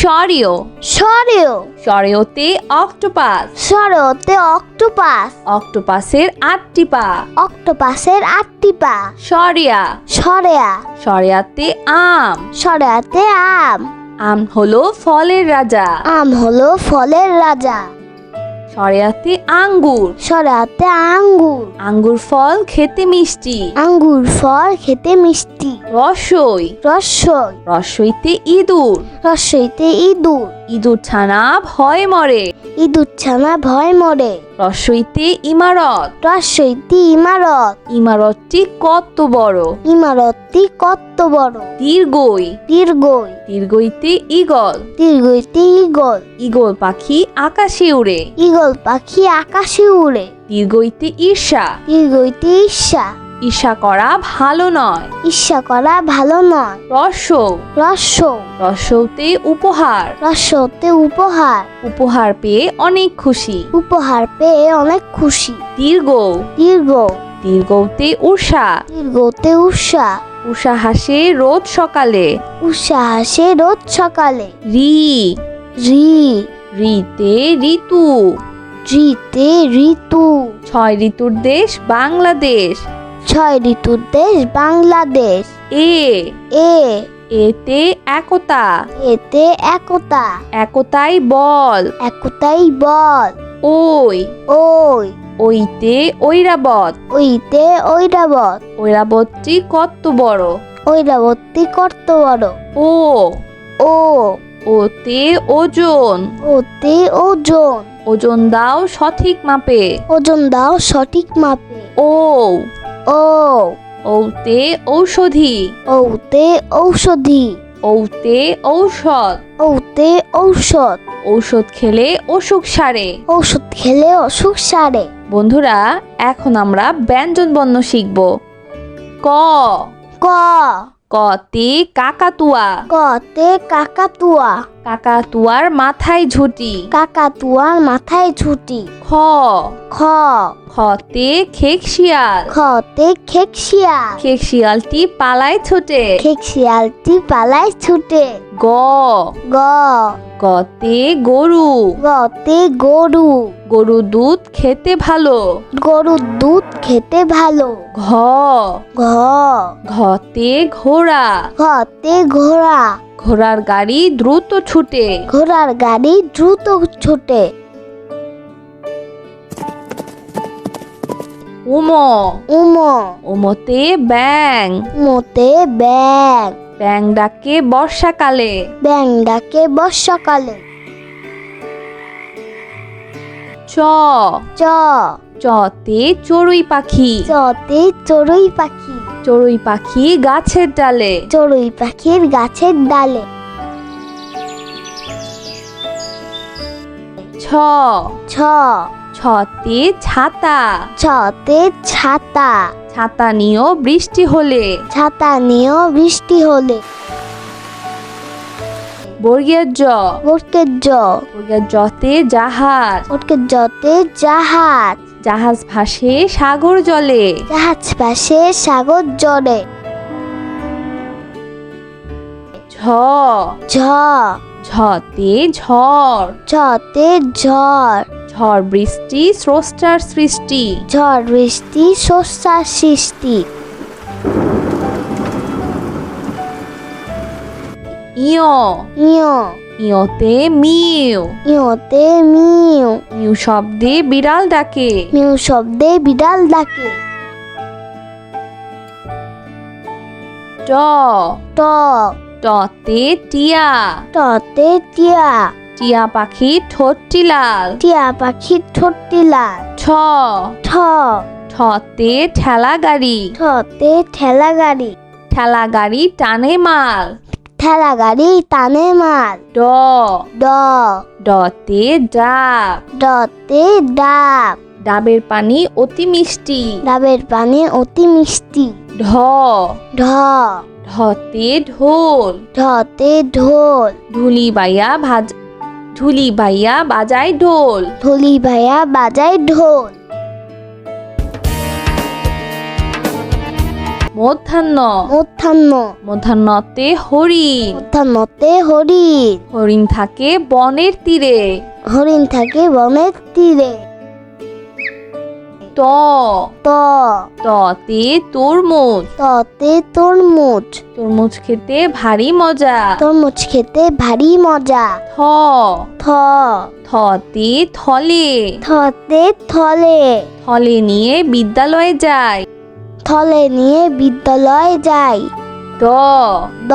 স্বরীয় সরেও সরিওতে octopus. সরেওতে octopus. অক্টোপাসের আটটি পা। অক্টোপাসের আটটি পা। সরিয়া সরেয়া সরিয়াতে আম। সরাতে আম। আম হলো ফলের রাজা। আম হলো ফলের রাজা। সরিয়াতে আঙ্গুর। সরেয়াতে আঙ্গুর। আঙ্গুর ফল খেতে মিষ্টি। আঙ্গুর ফল খেতে মিষ্টি। রসই। রসই। রসইতে ইঁদুর। রসইতে ইঁদুর। ইঁদুর ছানা ভয় মরে। ইঁদুর ছানা ভয় মরে। রসইতে ইমারত। রসইতে ইমারত। ইমারতটি কত বড়? ইমারতটি কত বড়? দীর্ঘই। দীর্ঘই। দীর্ঘইতে ইগল দীর্ঘইতে ইগল ইগল পাখি আকাশে উড়ে। ইগল পাখি আকাশে উড়ে। দীর্ঘইতে ঈর্ষা। দীর্ঘইতে ঈর্ষা। ঈর্ষা করা ভালো নয়। ঈর্ষা করা ভালো নয়। রস রস্য রসৌতে উপহার। রস্যতে উপহার। উপহার পেয়ে অনেক খুশি। উপহার পেয়ে অনেক খুশি। দীর্ঘ। দীর্ঘ। দীর্ঘতে উষা দীর্ঘতে উষা উষা হাসে রোজ সকালে। উষা হাসে রোজ সকালে। রি। রি। রিতে ঋতু। রিতে ঋতু। ছয় ঋতুর দেশ বাংলাদেশ। ছয় ঋতুর দেশ বাংলাদেশ। এ। এ। এতে একতা। এতে একতা। একতাই বল। একতাই বল। ওই। ওই। ওইতে ঐরাবত। ওইতে ঐরাবত। ঐরাবতটি কত বড়? ঐরাবতী কত বড়? ও। ও। ওতে ওজন। ওতে ওজন। ওজন দাও সঠিক মাপে। ওজন দাও সঠিক মাপে। ও। ও ওতে ঔষধি। ওতে ঔষধি। ওতে ঔষধ। ওতে ঔষধ। ঔষধ খেলে অসুখ সারে। ঔষধ খেলে অসুখ সারে। বন্ধুরা এখন আমরা ব্যঞ্জন বর্ণ শিখব। ক। ক। কতে কাকাতুয়া। কতে কাকাতুয়া। কাকাতুয়ার মাথায় ঝুটি। কাকাতুয়ার মাথায় ছুটি খ। খ। খতে খেকশিয়াল খতে খেকশিয়াল খেকশিয়ালটি পালায় ছোটে। খেকশিয়ালটি পালায় ছুটে। গ। গ। গতে গরু। গতে গরু। গরু দুধ খেতে ভালো। গরুর দুধ খেতে ভালো। ঘ। ঘ। ঘতে ঘোড়া। ঘতে ঘোড়া। ঘোড়ার গাড়ি দ্রুত ছুটে। ঘোড়ার গাড়ি দ্রুত ছুটে। উম। উম। উমতে ব্যাং মোতে ব্যাং ব্যাং ডাকে বর্ষাকালে। ব্যাং ডাকে বর্ষাকালে। চ। চ। চতে চড়ুই পাখি। চতে চড়ুই পাখি। চড়ুই পাখি গাছের ডালে। চড়ুই পাখির গাছের ডালে। ছ। ছ। ছতে ছাতা। ছতে ছাতা। ছাতা নিয়েও বৃষ্টি হলে। ছাতা নিয়েও বৃষ্টি হলে। বর্গের জ। ওটকে জ। বর্গের জতে জাহাজ। ওটকে জতে জাহাজ। জাহাজ ভাসে সাগর জলে। জাহাজ ভাসে সাগর জলে। ঝ। ঝ। ঝতে ঝড়। ঝতে ঝড়। ঝড় বৃষ্টি স্রষ্টার সৃষ্টি। ঝড় বৃষ্টি শস্যার সৃষ্টি। ইয়। ইয়। ইয়তে মিউ। ইয়তে মিউ। মিউ শব্দে বিড়াল ডাকে। মিউ শব্দে বিড়াল ডাকে। ট। ট। টতে টিয়া। টতে টিয়া। টিয়া পাখি ঠোঁটটি লাল টিয়া পাখি ঠোঁটটি লাল ঠ। ঠ। ঠতে ঠেলা গাড়ি ঠতে ঠেলা গাড়ি ঠেলা গাড়ি টানে মাল। ঠেলা গাড়ি টানে মাল। ড। ড। ডতে ডাব। ডতে ডাব। ডাবের পানি অতি মিষ্টি। ডাবের পানি অতি মিষ্টি। ঢ। ঢ। ঢতে ঢোল। ঢতে ঢোল। ঢুলি বাইয়া ভাজ ঢুলি বাইয়া বাজায় ঢোল। ধুলি ভাইয়া বাজায় ঢোল। মধ্যাহ্ন। মধ্যাহ্ন। মধ্যাহ্নতে হরিণ। মধ্যাহ্নতে হরিণ। হরিণ থাকে বনের তীরে। হরিণ থাকে বনের তীরে। ত। ত। ততে তরমুজ। ততে তরমুজ। তরমুজ খেতে ভারী মজা। তরমুজ খেতে ভারী মজা। থ। থ। থতে থলে। থতে থলে। থলে নিয়ে বিদ্যালয়ে যায়। থলে নিয়ে বিদ্যালয়ে যাই। দ। দ।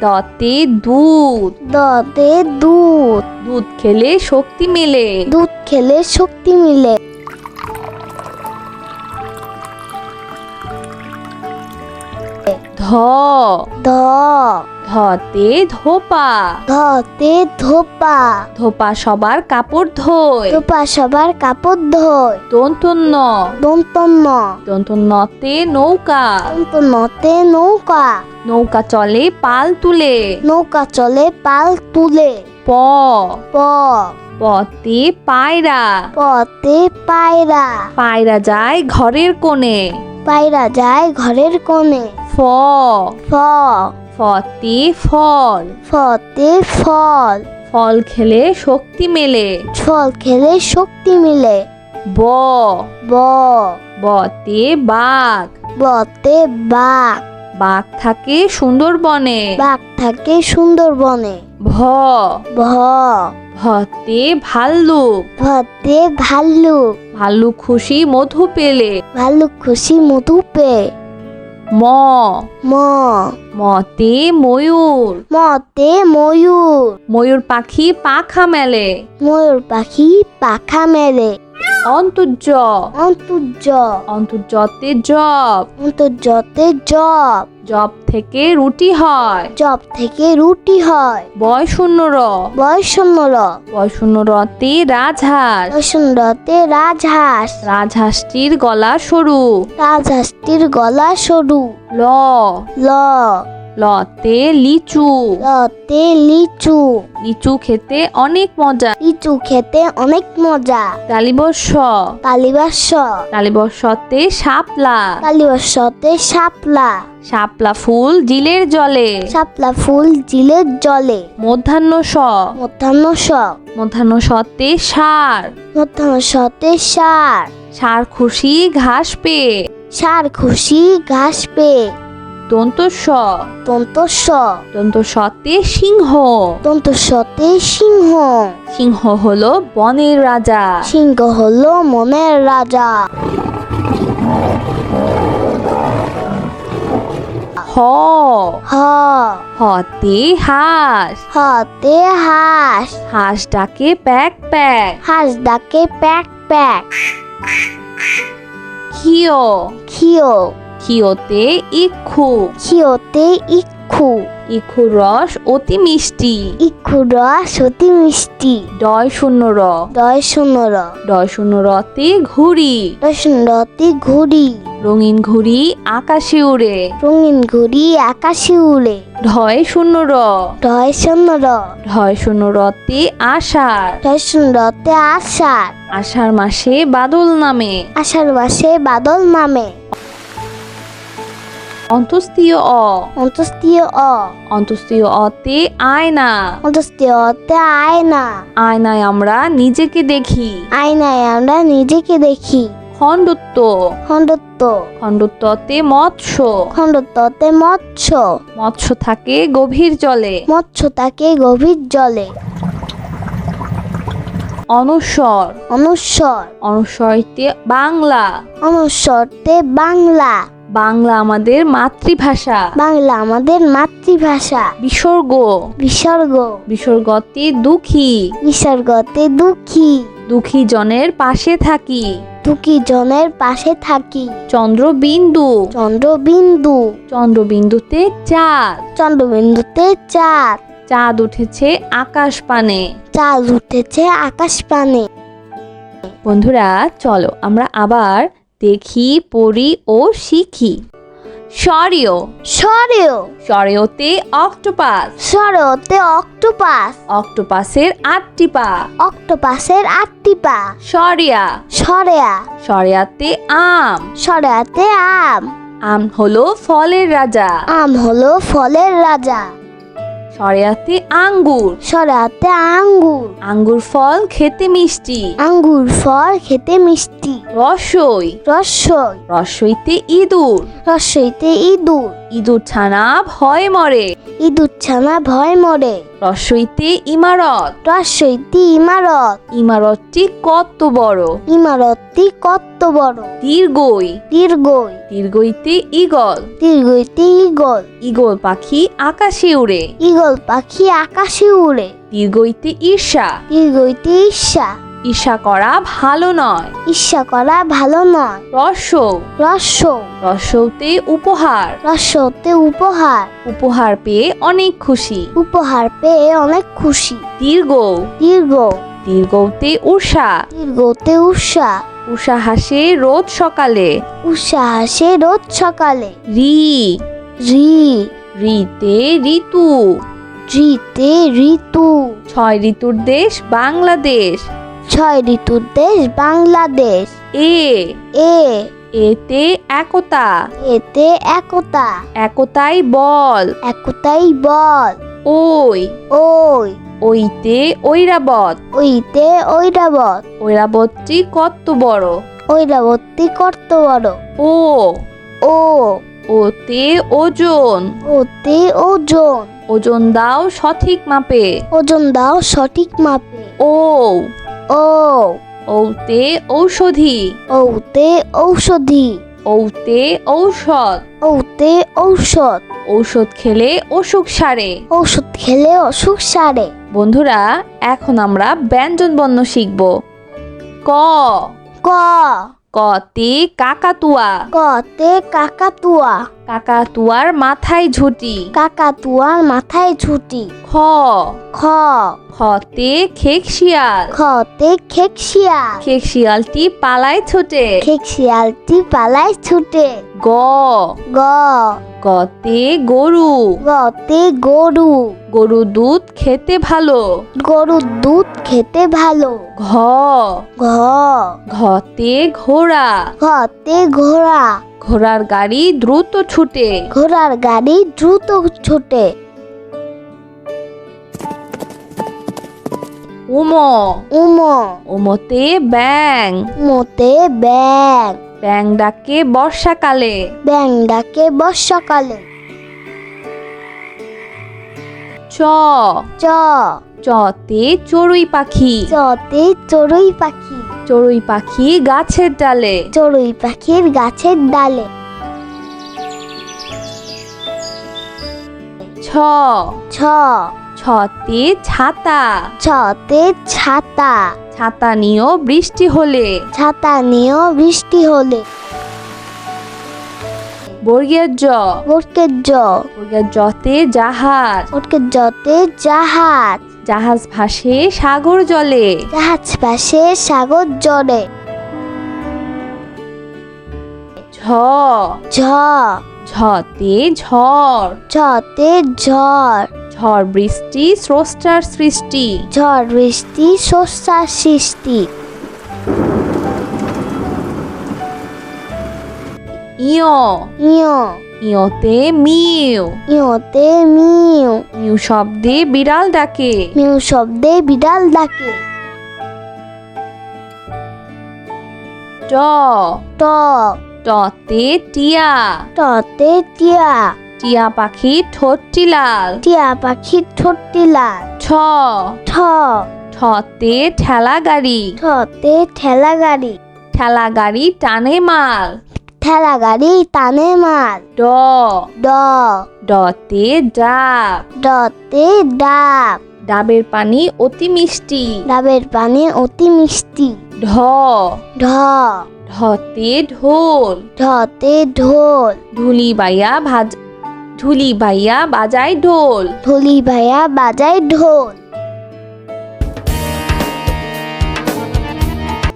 দতে দুধ। দতে দুধ। দুধ খেলে শক্তি মিলে। দুধ খেলে শক্তি মিলে। ধ। ধ। ধতে ধোপা। ধতে ধোপা। ধোপা সবার কাপড় ধোয়। ধোপা সবার কাপড় ধোয়। দন্তন্য। দন্তন্য। দন্তন্যতে নৌকা। দন্তন্যতে নৌকা। নৌকা চলে পাল তুলে। নৌকা চলে পাল তুলে। প। প। পতে পায়রা। পতে পায়রা। পায়রা যায় ঘরের কোণে। পায়রা যায় ঘরের কোণে। ফ। ফ। ফতে ফল। ফতে ফল। ফল খেলে শক্তি মেলে। ফল খেলে শক্তি মিলে। ব। ব। বতে বাঘ। বতে বাঘ। বাঘ থাকে সুন্দরবনে। বাঘ থাকে সুন্দরবনে। ভ। ভ। ভতে ভাল্লুক। ভতে ভাল্লুক। ভাল্লুক খুশি মধু পেলে। ভাল্লুক খুশি মধু পেয়ে ম। ম। মতে ময়ূর। মতে ময়ূর। ময়ূর পাখি পাখা মেলে। ময়ূর পাখি পাখা মেলে। অন্তর্য। অন্তর্য। অন্তর্যতে জব অন্তর্যতে জব জব থেকে রুটি হয়। জব থেকে রুটি হয়। বয় শূন্য র। বয়সন্নর বয় শূন্য রতে রাজহাঁস। বয়সন্নরতে রাজহাঁস। রাজহাঁসটির গলা সরু। রাজহাঁসটির গলা সরু। ল। ল। লতে লিচু। লতে লিচু। লিচু খেতে অনেক মজা। লিচু খেতে অনেক মজা। তালিবর্ষ তালিবাস তালিবর্ষতে শাপলা। তালিবাসতে শাপলা। শাপলা ফুল জিলের জলে। শাপলা ফুল জিলের জলে। মধ্যাহ্ন স মধ্যাহ্ন স মধ্যাহ্ন সতে সার। মধ্যাহ্ন সতে সার। সার খুশি ঘাস পেয়ে। সার খুশি ঘাস পেয়ে। দন্ত স দন্ত স দন্ত সতে সিংহ। দন্ত সতে সিংহ। সিংহ হলো বনের রাজা। সিংহ হলো মনের রাজা। হ। হ। হতে হাঁস। হাতে হাঁস। হাঁস ডাকে প্যাক প্যাক। হাঁস ডাকে প্যাক প্যাক। খিও খিও খিওতে ইক্ষু। খিওতে ইক্ষু। ইক্ষু রস অতি মিষ্টি। ইক্ষু রস অতি মিষ্টি। ডয় শূন্য র। দয় শূন্যর ডয় শূন্য রতে ঘুড়ি। রতে ঘুড়ি। রঙিন ঘুড়ি আকাশে উড়ে। রঙিন ঘুড়ি আকাশে উড়ে। ঢয় শূন্য র। ঢয় শূন্য র। ঢয় শূন্য রতে আষাঢ়। দয় শূন্যতে আষাঢ়। আষাঢ় মাসে বাদল নামে। আষাঢ় মাসে বাদল নামে। অন্তস্তীয় অ। অন্তস্তীয় অ। অন্তস্তীয় অতে আয়না। অন্তস্তীয়তে আয়না। আয়নায় আমরা নিজেকে দেখি। আয়নায় আমরা নিজেকে দেখি। খণ্ডত্ব। খণ্ডত্ব। খণ্ডত্বতে মৎস্য খণ্ডত্বতে মৎস্য মৎস্য থাকে গভীর জলে। মৎস্য থাকে গভীর জলে। অনুস্বর। অনুস্বর। অনুস্বরতে বাংলা। অনুস্বরতে বাংলা। বাংলা আমাদের মাতৃভাষা। বাংলা আমাদের মাতৃভাষা। বিসর্গ। বিসর্গ। বিসর্গতে দুঃখী। বিসর্গতে দুঃখী। দুঃখী জনের পাশে থাকি। দুঃখী জনের পাশে থাকি। চন্দ্রবিন্দু। চন্দ্রবিন্দু। চন্দ্রবিন্দুতে চাঁদ। চন্দ্রবিন্দুতে চাঁদ। চাঁদ উঠেছে আকাশ পানে। চাঁদ উঠেছে আকাশ পানে। বন্ধুরা চলো আমরা আবার দেখি পড়ি ও শিখি। সরিও সরেও সরেওতে অক্টোপাস। সরেওতে অক্টোপাস। অক্টোপাসের আটটি পা। অক্টোপাসের আটটি পা। সরিয়া। সরেয়া। সরিয়াতে আম। সরেয়াতে আম। আম হলো ফলের রাজা। আম হলো ফলের রাজা। সরিয়াতে আঙ্গুর। সরেয়াতে আঙ্গুর। আঙ্গুর ফল খেতে মিষ্টি। আঙ্গুর ফল খেতে মিষ্টি। রসই। রসই। রসইতে ইঁদুর। রসইতে ইঁদুর। ইঁদুর ছানা ভয় মরে। ইঁদুর ছানা ভয় মরে। রসইতে ইমারত। রসইতে ইমারত। ইমারতটি কত বড়? ইমারতটি কত বড়? দীর্ঘই। দীর্ঘই। দীর্ঘইতে ইগল দীর্ঘইতে ইগল ইগল পাখি আকাশে উড়ে। ইগল পাখি আকাশে উড়ে। দীর্ঘইতে ঈর্ষা। দীর্ঘইতে ঈর্ষা। ঈর্ষা করা ভালো নয়। ঈর্ষা করা ভালো নয়। রস রস্য রসৌতে উপহার। রস্যতে উপহার। উপহার পেয়ে অনেক খুশি। উপহার পেয়ে অনেক খুশি। দীর্ঘ। দীর্ঘ। দীর্ঘতে উষা দীর্ঘতে উষা উষা হাসে রোজ সকালে। উষা হাসে রোজ সকালে। রি। রি। রিতে ঋতু। রিতে ঋতু। ছয় ঋতুর দেশ বাংলাদেশ। ছয় ঋতুর দেশ বাংলাদেশ। এ। এ। এতে একতা। এতে একতা। একতাই বল। একতাই বল। ওই। ওই। ওইতে ঐরাবত। ওইতে ঐরাবত। ঐরাবতটি কত বড়? ঐরাবতী কত বড়? ও। ও। ওতে ওজন। ওতে ওজন। ওজন দাও সঠিক মাপে। ওজন দাও সঠিক মাপে। ও। ও ওতে ঔষধি। ওতে ঔষধি। ওতে ঔষধ। ওতে ঔষধ। ঔষধ খেলে অসুখ সারে। ঔষধ খেলে অসুখ সারে। বন্ধুরা এখন আমরা ব্যঞ্জন বর্ণ শিখব। ক। ক। কতে কাকাতুয়া। কতে কাকাতুয়া। কাকাতুয়ার মাথায় ঝুটি। কাকাতুয়ার মাথায় ঝুটি। খ। খ। খতে খেকশিয়াল খতে খেকশিয়াল খেকশিয়ালটি পালায় ছোটে। খেকশিয়ালটি পালায় ছুটে। গ। গ। গতে গরু। গতে গরু। গরু দুধ খেতে ভালো। গরুর দুধ খেতে ভালো। ঘ। ঘ। ঘতে ঘোড়া। ঘতে ঘোড়া। ঘোড়ার গাড়ি দ্রুত ছুটে। ঘোড়ার গাড়ি দ্রুত ছোটে। উম উম উমতে ব্যাং মোতে ব্যাং ব্যাং ডাকে বর্ষাকালে ব্যাং ডাকে বর্ষাকালে চ চ চতে চড়ুই পাখি চতে চড়ুই পাখি চড়ুই পাখি গাছের ডালে চড়ুই পাখির গাছের ডালে ছ ছ ছতে ছাতা। ছতে ছাতা। ছাতা নিয়েও বৃষ্টি হলে। ছাতা নিয়েও বৃষ্টি হলে। বর্গের জ। ওটকের জ। বর্গের জতে জাহাজ। ওটকের জতে জাহাজ। জাহাজ ভাসে সাগর জলে। জাহাজ পাশে সাগর জলে। ঝ। ঝ। ঝতে ঝড়। ঝতে ঝড়। ঝড় বৃষ্টি স্রষ্টার সৃষ্টি। ঝড় বৃষ্টি শস্যার সৃষ্টি। ইয়। ইয়। ইয়তে মিউ ইয়তে মিউ মিউ শব্দে বিড়াল ডাকে। মিউ শব্দে বিড়াল ডাকে। ট। ট। টতে টিয়া। টতে টিয়া। টিয়া পাখি ঠোঁটটি লাল টিয়া পাখির ঠোঁটটি লাল ঠ। ঠ। ঠতে ঠেলা গাড়ি ঠতে ঠেলা গাড়ি ঠেলা গাড়ি টানে মাল। ঠেলা গাড়ি টানে মাল। ড। ড। ডতে ডাব। ডতে ডাব। ডাবের পানি অতি মিষ্টি। ডাবের পানি অতি মিষ্টি। ঢ। ঢ। ঢতে ঢোল। ঢতে ঢোল। ঢুলি বাইয়া ভাজ ঢুলি ভাইয়া বাজায় ঢোল। ধুলি ভাইয়া বাজায় ঢোল।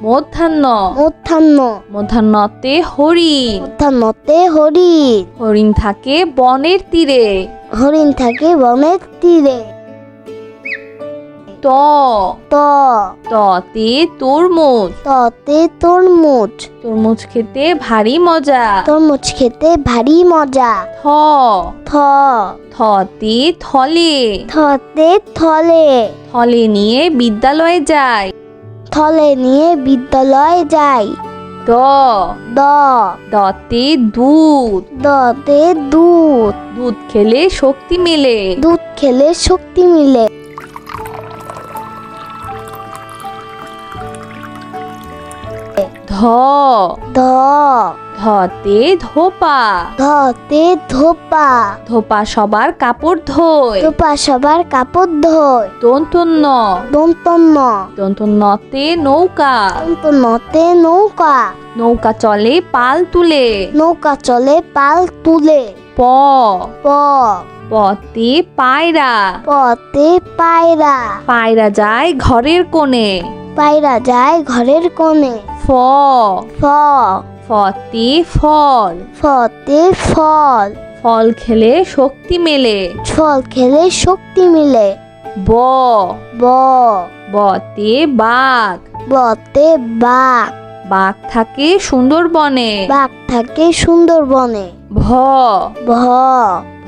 মধ্যাহ্ন। মধ্যাহ্ন। মধ্যাহ্নতে হরিণ। মধ্যাহ্নতে হরিণ। হরিণ থাকে বনের তীরে। হরিণ থাকে বনের তীরে। ত। ত। ততে তরমুজ ততে তরমুজ তরমুজ খেতে ভারী মজা। তরমুজ খেতে ভারী মজা। থ। থ। থতে থলে। থতে থলে। থলে নিয়ে বিদ্যালয়ে যায় থলে নিয়ে বিদ্যালয় যাই। দ। দ। দতে দুধ। দতে দুধ। দুধ খেলে শক্তি মেলে। দুধ খেলে শক্তি মিলে। ধ। ধ। ধতে ধোপা। ধতে ধোপা। ধোপা সবার কাপড় ধোয়। ধোপা সবার কাপড় ধোয়। দন্তন্য। দন্তন্য। দন্তন্যতে নৌকা। দন্তন্যতে নৌকা। নৌকা চলে পাল তুলে। নৌকা চলে পাল তুলে। প। প। পতে পায়রা। পতে পায়রা। পায়রা যায় ঘরের কোণে। পায়রা যায় ঘরের কোণে। ফ। ফ। ফতে ফল। ফতে ফল। ফল খেলে শক্তি মেলে। ফল খেলে শক্তি মিলে। ব। ব। বতে বাঘ। বতে বাঘ। বাঘ থাকে সুন্দরবনে। বাঘ থাকে সুন্দরবনে। ভ। ভ।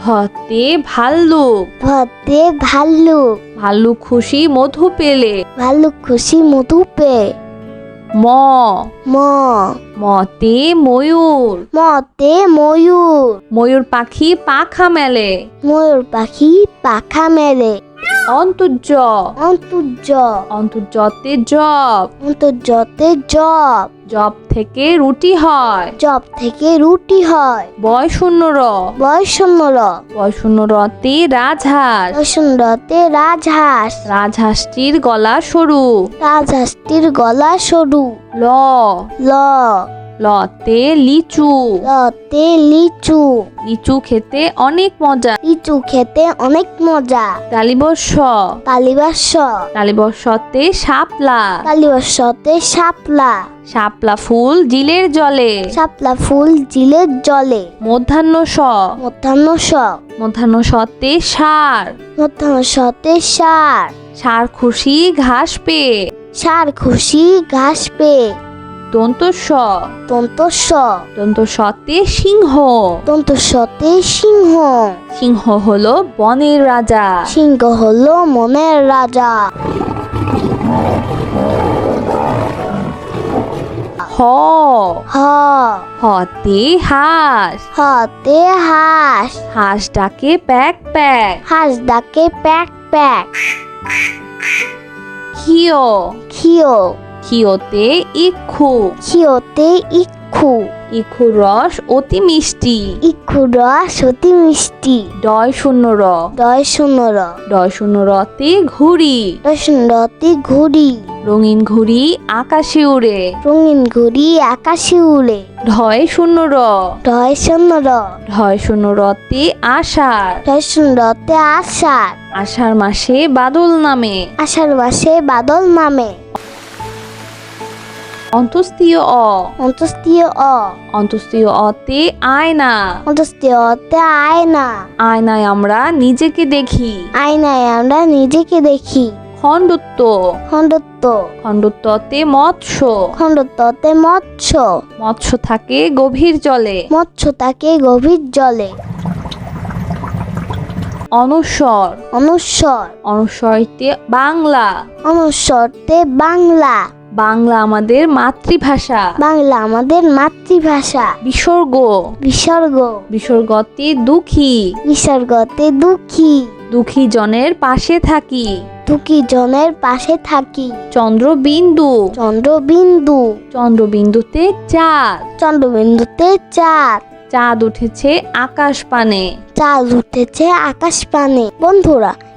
ভতে ভাল্লুক। ভতে ভাল্লুক। ভাল্লুক খুশি মধু পেলে। ভাল্লুক খুশি মধু পে। ম। ম। মতে ময়ূর। মতে ময়ূর। ময়ূর পাখি পাখা মেলে। ময়ূর পাখি পাখা মেলে। অন্তর্য। অন্তর্য। অন্তর্যতে জব। অন্তর্যতে জব। জব থেকে রুটি হয়। জব থেকে রুটি হয়। বয় শূন্য র। বয়সন্ন র। বয় শূন্য রতে রাজহাঁস। বয়সন্নতে রাজহাঁস। রাজহাঁসটির গলা সরু। রাজহাঁসটির গলা সরু। ল। ল। লতে লিচু। লতে লিচু। লিচু খেতে অনেক মজা। লিচু খেতে অনেক মজা। তালিবর্ষ। তালিবাস তালিবর্ষতে শাপলা। তালিবাসতে শাপলা। শাপলা ফুল জিলের জলে। শাপলা ফুল জিলের জলে। মধ্যাহ্ন স মধ্যাহ্ন স মধ্যাহ্ন সতে সার। মধ্যাহ্ন সতে সার। সার খুশি ঘাস পেয়ে। সার খুশি ঘাস পেয়ে। দন্ত স দন্ত স দন্ত সতে সিংহ। দন্ত সতে সিংহ। সিংহ হলো বনের রাজা। সিংহ হলো মনের রাজা। হ। হ। হতে হাঁস। হাতে হাঁস। হাঁস ডাকে প্যাক প্যাক। হাঁস ডাকে প্যাক প্যাক। খিও খিও খিওতে ইক্ষু। খিওতে ইক্ষু। ইক্ষু রস অতি মিষ্টি। ইক্ষু রস অতি মিষ্টি। ডয় শূন্য র। ডয় শূন্য র। ডয় শূন্য রতে ঘুড়ি। রসুন্দরতি ঘুড়ি। রঙিন ঘুড়ি আকাশে উড়ে। রঙিন ঘুড়ি আকাশে উড়ে। ঢয় শূন্য র। ঢয় শূন্য র। ঢয় শূন্য রতে আষাঢ়। রসুন্দরতে আষাঢ়। আষাঢ় মাসে বাদল নামে। আষাঢ় মাসে বাদল নামে। অন্তস্তীয় অ। অন্তস্তীয় অ। অন্তস্তীয় অতে আয়না। অন্তস্তীয়তে আয়না। আয়নায় আমরা নিজেকে দেখি। আয়নায় আমরা নিজেকে দেখি। খণ্ডত্ব। খণ্ডত্ব। খণ্ডত্বতে মৎস্য। খণ্ডত্বতে মৎস্য। মৎস্য থাকে গভীর জলে। মৎস্য থাকে গভীর জলে। অনুস্বর। অনুস্বর। অনুস্বরতে বাংলা। অনুস্বরতে বাংলা। বাংলা আমাদের মাতৃভাষা। বাংলা আমাদের মাতৃভাষা। বিসর্গ। বিসর্গ। বিসর্গতে দুঃখী। বিসর্গতে দুঃখী। দুঃখী জনের পাশে থাকি। দুঃখী জনের পাশে থাকি। চন্দ্রবিন্দু। চন্দ্রবিন্দু। চন্দ্রবিন্দুতে চাঁদ। চন্দ্রবিন্দুতে চাঁদ। চাঁদ উঠেছে আকাশ পানে। চাঁদ উঠেছে আকাশ পানে। বন্ধুরা